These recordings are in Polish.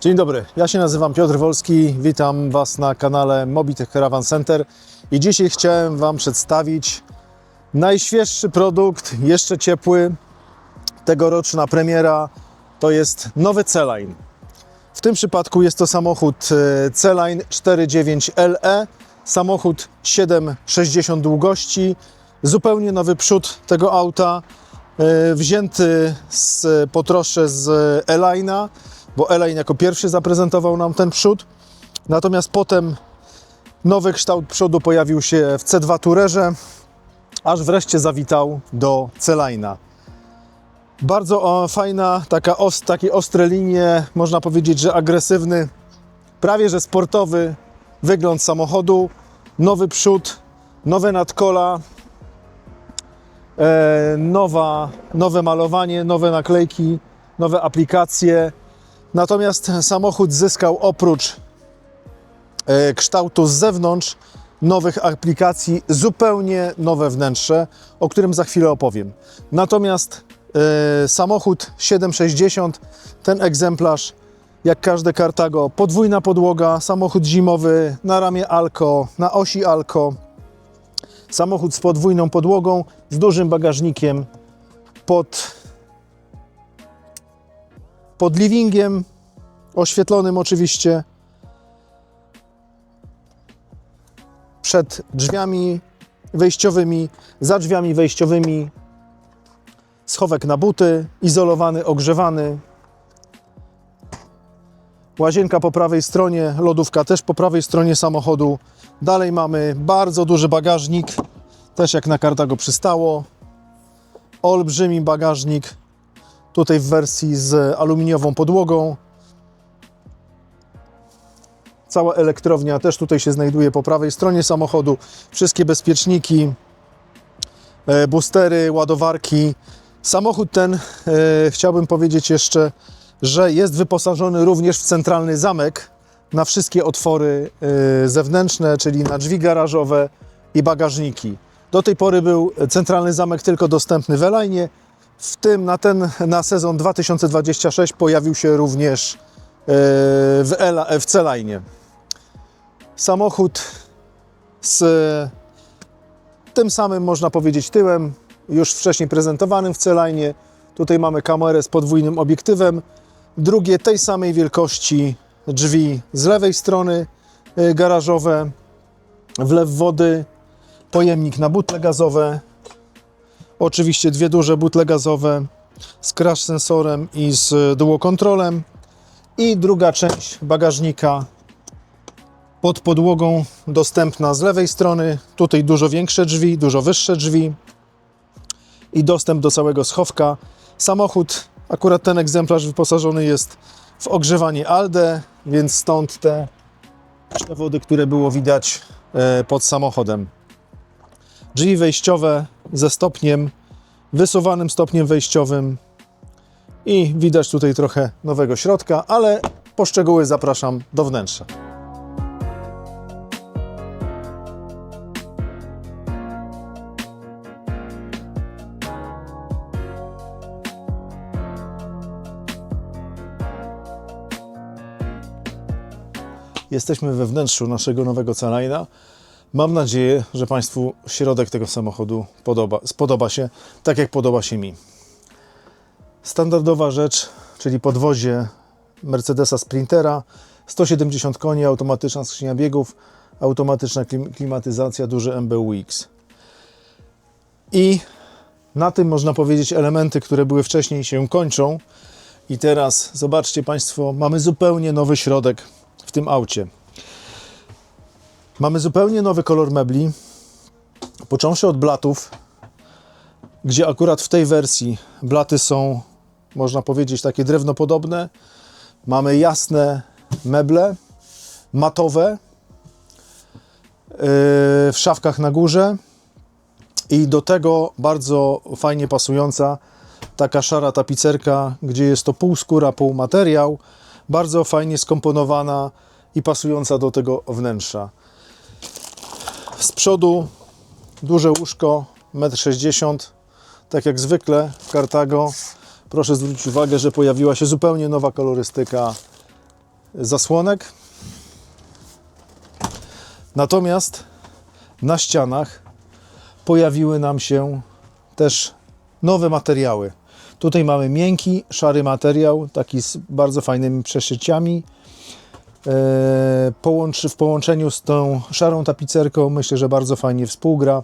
Dzień dobry, ja się nazywam Piotr Wolski, witam Was na kanale Mobitech Caravan Center i dzisiaj chciałem Wam przedstawić najświeższy produkt, jeszcze ciepły, tegoroczna premiera, to jest nowy C-Line. W tym przypadku jest to samochód e, C-Line 49LE, samochód 7,60 długości, zupełnie nowy przód tego auta, e, wzięty z, po trosze z E-Line'a, bo E-Line jako pierwszy zaprezentował nam ten przód. Natomiast potem nowy kształt przodu pojawił się w C2 Tourerze, aż wreszcie zawitał do C-Line'a. Bardzo fajna, taka os, takie ostre linie, można powiedzieć, że agresywny, prawie że sportowy wygląd samochodu, nowy przód, nowe nadkola, e, nowa, nowe malowanie, nowe naklejki, nowe aplikacje. Natomiast samochód zyskał oprócz e, kształtu z zewnątrz nowych aplikacji zupełnie nowe wnętrze, o którym za chwilę opowiem. Natomiast e, samochód 760, ten egzemplarz, jak każde Cartago, podwójna podłoga, samochód zimowy na ramię Alco, na osi Alco, samochód z podwójną podłogą, z dużym bagażnikiem pod pod livingiem, oświetlonym oczywiście. Przed drzwiami wejściowymi, za drzwiami wejściowymi schowek na buty, izolowany, ogrzewany. Łazienka po prawej stronie, lodówka też po prawej stronie samochodu. Dalej mamy bardzo duży bagażnik, też jak na Cartago przystało. Olbrzymi bagażnik, tutaj w wersji z aluminiową podłogą. Cała elektrownia też tutaj się znajduje po prawej stronie samochodu. Wszystkie bezpieczniki, e, boostery, ładowarki. Samochód ten, e, chciałbym powiedzieć jeszcze, że jest wyposażony również w centralny zamek na wszystkie otwory e, zewnętrzne, czyli na drzwi garażowe i bagażniki. Do tej pory był centralny zamek tylko dostępny w Elainie, w tym na ten na sezon 2026 pojawił się również e, w, Ela, w C-Line. Samochód z tym samym, można powiedzieć, tyłem, już wcześniej prezentowanym w C-Line. Tutaj mamy kamerę z podwójnym obiektywem. Drugie tej samej wielkości drzwi z lewej strony e, garażowe, wlew wody, pojemnik na butle gazowe, Oczywiście dwie duże butle gazowe z crash sensorem i z duokontrolem. I druga część bagażnika pod podłogą dostępna z lewej strony. Tutaj dużo większe drzwi, dużo wyższe drzwi i dostęp do całego schowka. Samochód, akurat ten egzemplarz wyposażony jest w ogrzewanie ALDE, więc stąd te przewody, które było widać e, pod samochodem. Drzwi wejściowe ze stopniem, wysuwanym stopniem wejściowym i widać tutaj trochę nowego środka, ale po szczegóły zapraszam do wnętrza. Jesteśmy we wnętrzu naszego nowego Calajna. Mam nadzieję, że Państwu środek tego samochodu podoba, spodoba się, tak jak podoba się mi. Standardowa rzecz, czyli podwozie Mercedesa Sprintera, 170 koni, automatyczna skrzynia biegów, automatyczna klim- klimatyzacja, duży MBUX. I na tym można powiedzieć elementy, które były wcześniej się kończą. I teraz zobaczcie Państwo, mamy zupełnie nowy środek w tym aucie. Mamy zupełnie nowy kolor mebli, począwszy od blatów, gdzie akurat w tej wersji blaty są, można powiedzieć, takie drewnopodobne. Mamy jasne meble, matowe, yy, w szafkach na górze i do tego bardzo fajnie pasująca taka szara tapicerka, gdzie jest to pół skóra, pół materiał, bardzo fajnie skomponowana i pasująca do tego wnętrza. Z przodu duże łóżko, 1,60 m, tak jak zwykle w Cartago. Proszę zwrócić uwagę, że pojawiła się zupełnie nowa kolorystyka zasłonek. Natomiast na ścianach pojawiły nam się też nowe materiały. Tutaj mamy miękki, szary materiał, taki z bardzo fajnymi przeszyciami. E, w połączeniu z tą szarą tapicerką myślę, że bardzo fajnie współgra.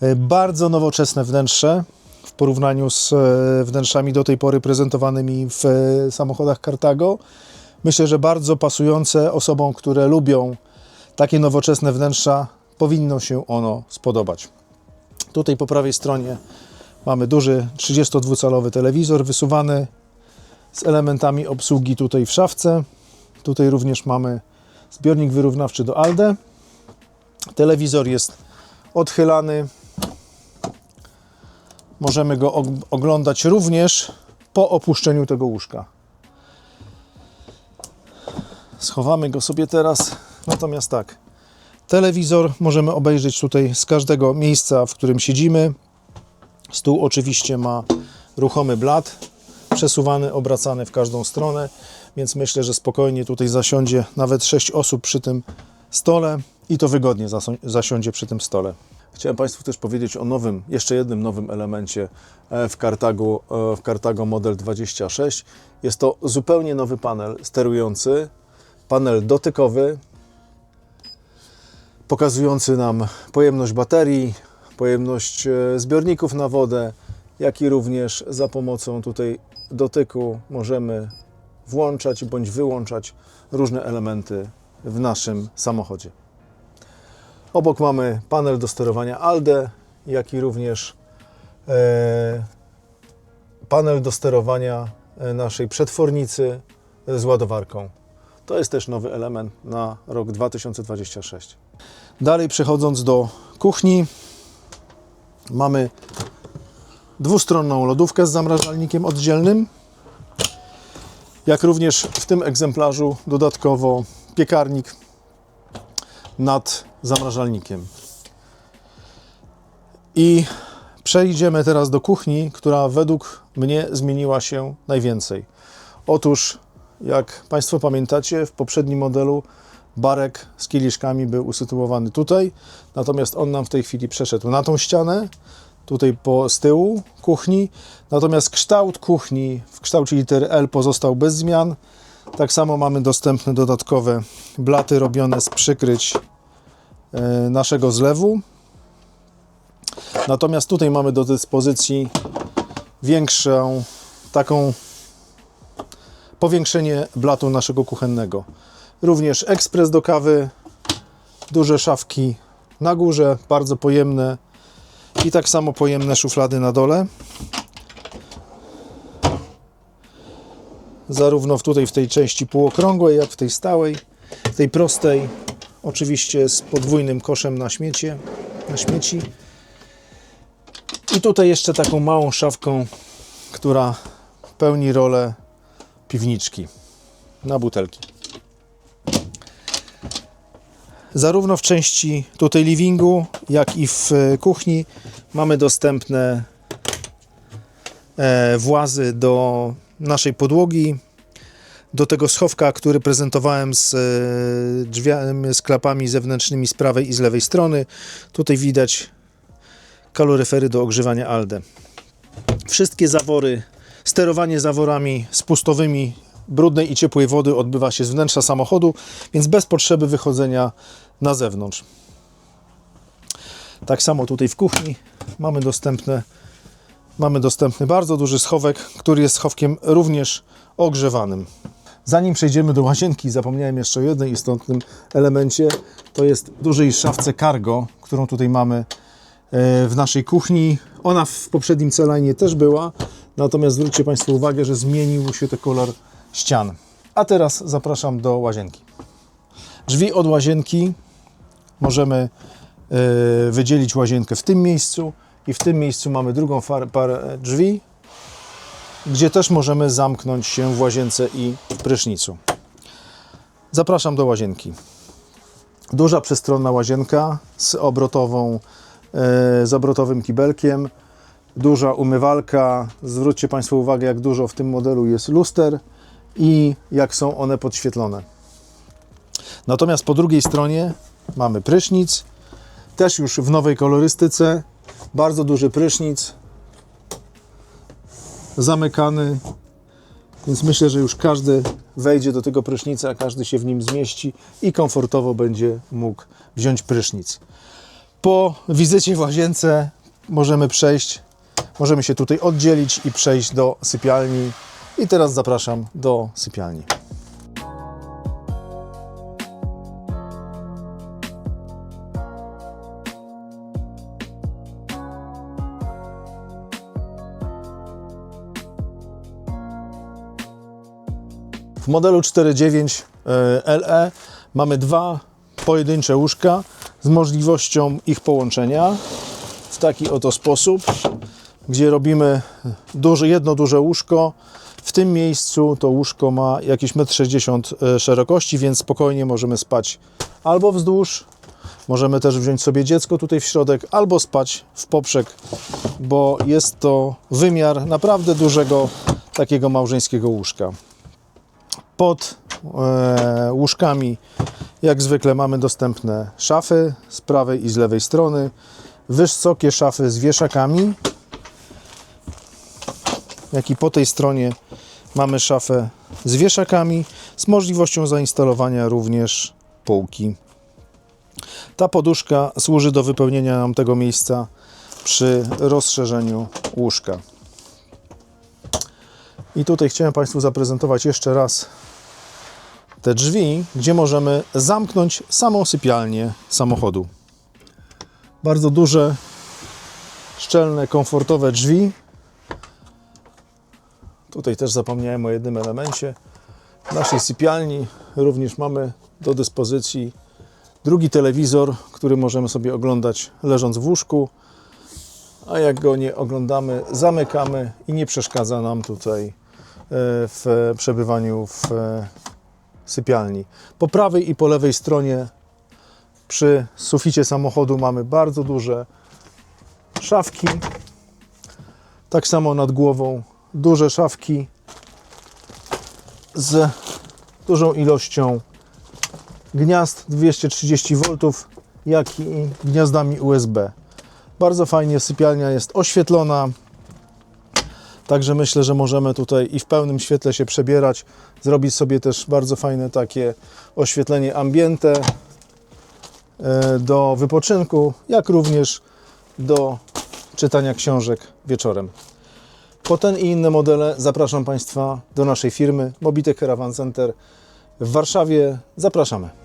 E, bardzo nowoczesne wnętrze w porównaniu z e, wnętrzami do tej pory prezentowanymi w samochodach Cartago. Myślę, że bardzo pasujące osobom, które lubią takie nowoczesne wnętrza, powinno się ono spodobać. Tutaj po prawej stronie mamy duży 32-calowy telewizor wysuwany z elementami obsługi tutaj w szafce. Tutaj również mamy zbiornik wyrównawczy do ALDE. Telewizor jest odchylany. Możemy go og- oglądać również po opuszczeniu tego łóżka. Schowamy go sobie teraz. Natomiast tak, telewizor możemy obejrzeć tutaj z każdego miejsca, w którym siedzimy. Stół oczywiście ma ruchomy blat, przesuwany, obracany w każdą stronę, więc myślę, że spokojnie tutaj zasiądzie nawet 6 osób przy tym stole i to wygodnie zasiądzie przy tym stole. Chciałem Państwu też powiedzieć o nowym, jeszcze jednym nowym elemencie e, w Cartago, e, w Cartago Model 26. Jest to zupełnie nowy panel sterujący, panel dotykowy, pokazujący nam pojemność baterii, pojemność e, zbiorników na wodę, jak i również za pomocą tutaj dotyku możemy włączać bądź wyłączać różne elementy w naszym samochodzie. Obok mamy panel do sterowania ALDE, jak i również e, panel do sterowania e, naszej przetwornicy z ładowarką. To jest też nowy element na rok 2026. Dalej przechodząc do kuchni, mamy dwustronną lodówkę z zamrażalnikiem oddzielnym, jak również w tym egzemplarzu dodatkowo piekarnik nad zamrażalnikiem. I przejdziemy teraz do kuchni, która według mnie zmieniła się najwięcej. Otóż, jak Państwo pamiętacie, w poprzednim modelu barek z kieliszkami był usytuowany tutaj, natomiast on nam w tej chwili przeszedł na tą ścianę, tutaj po z tyłu kuchni, natomiast kształt kuchni w kształcie litery L pozostał bez zmian. Tak samo mamy dostępne dodatkowe blaty robione z przykryć e, naszego zlewu. Natomiast tutaj mamy do dyspozycji większą taką powiększenie blatu naszego kuchennego. Również ekspres do kawy, duże szafki na górze, bardzo pojemne i tak samo pojemne szuflady na dole. Zarówno tutaj w tej części półokrągłej, jak w tej stałej, tej prostej, oczywiście z podwójnym koszem na śmiecie, na śmieci. I tutaj jeszcze taką małą szafką, która pełni rolę piwniczki na butelki. Zarówno w części tutaj livingu, jak i w e, kuchni mamy dostępne e, włazy do naszej podłogi, do tego schowka, który prezentowałem z e, drzwiami, z klapami zewnętrznymi z prawej i z lewej strony. Tutaj widać kaloryfery do ogrzewania ALDE. Wszystkie zawory, sterowanie zaworami spustowymi brudnej i ciepłej wody odbywa się z wnętrza samochodu, więc bez potrzeby wychodzenia na zewnątrz. Tak samo tutaj w kuchni mamy dostępne mamy dostępny bardzo duży schowek, który jest schowkiem również ogrzewanym. Zanim przejdziemy do łazienki, zapomniałem jeszcze o jednym istotnym elemencie. To jest dużej szafce cargo, którą tutaj mamy e, w naszej kuchni. Ona w poprzednim celajnie też była, natomiast zwróćcie Państwo uwagę, że zmienił się ten kolor ścian. A teraz zapraszam do łazienki. Drzwi od łazienki możemy e, wydzielić łazienkę w tym miejscu i w tym miejscu mamy drugą parę drzwi, gdzie też możemy zamknąć się w łazience i w prysznicu. Zapraszam do łazienki. Duża przestronna łazienka z obrotową, e, z obrotowym kibelkiem, duża umywalka. Zwróćcie Państwo uwagę, jak dużo w tym modelu jest luster i jak są one podświetlone. Natomiast po drugiej stronie mamy prysznic, też już w nowej kolorystyce. Bardzo duży prysznic, zamykany, więc myślę, że już każdy wejdzie do tego prysznica, każdy się w nim zmieści i komfortowo będzie mógł wziąć prysznic. Po wizycie w łazience możemy przejść, możemy się tutaj oddzielić i przejść do sypialni. I teraz zapraszam do sypialni. W modelu 4.9 e, LE mamy dwa pojedyncze łóżka z możliwością ich połączenia w taki oto sposób, gdzie robimy duże, jedno duże łóżko. Tym miejscu to łóżko ma jakieś 1,60 m szerokości, więc spokojnie możemy spać albo wzdłuż, możemy też wziąć sobie dziecko tutaj w środek, albo spać w poprzek, bo jest to wymiar naprawdę dużego takiego małżeńskiego łóżka. Pod e, łóżkami jak zwykle mamy dostępne szafy z prawej i z lewej strony, wysokie szafy z wieszakami, jak i po tej stronie mamy szafę z wieszakami z możliwością zainstalowania również półki. Ta poduszka służy do wypełnienia nam tego miejsca przy rozszerzeniu łóżka. I tutaj chciałem Państwu zaprezentować jeszcze raz te drzwi, gdzie możemy zamknąć samą sypialnię samochodu. Bardzo duże, szczelne, komfortowe drzwi. Tutaj też zapomniałem o jednym elemencie. W naszej sypialni również mamy do dyspozycji drugi telewizor, który możemy sobie oglądać leżąc w łóżku. A jak go nie oglądamy, zamykamy i nie przeszkadza nam tutaj e, w przebywaniu w e, sypialni. Po prawej i po lewej stronie przy suficie samochodu mamy bardzo duże szafki. Tak samo nad głową duże szafki z dużą ilością gniazd 230 V, jak i gniazdami USB. Bardzo fajnie sypialnia jest oświetlona, Także myślę, że możemy tutaj i w pełnym świetle się przebierać, zrobić sobie też bardzo fajne takie oświetlenie ambiente e, do wypoczynku, jak również do czytania książek wieczorem. Po ten i inne modele zapraszam Państwa do naszej firmy Mobitech Caravan Center w Warszawie. Zapraszamy.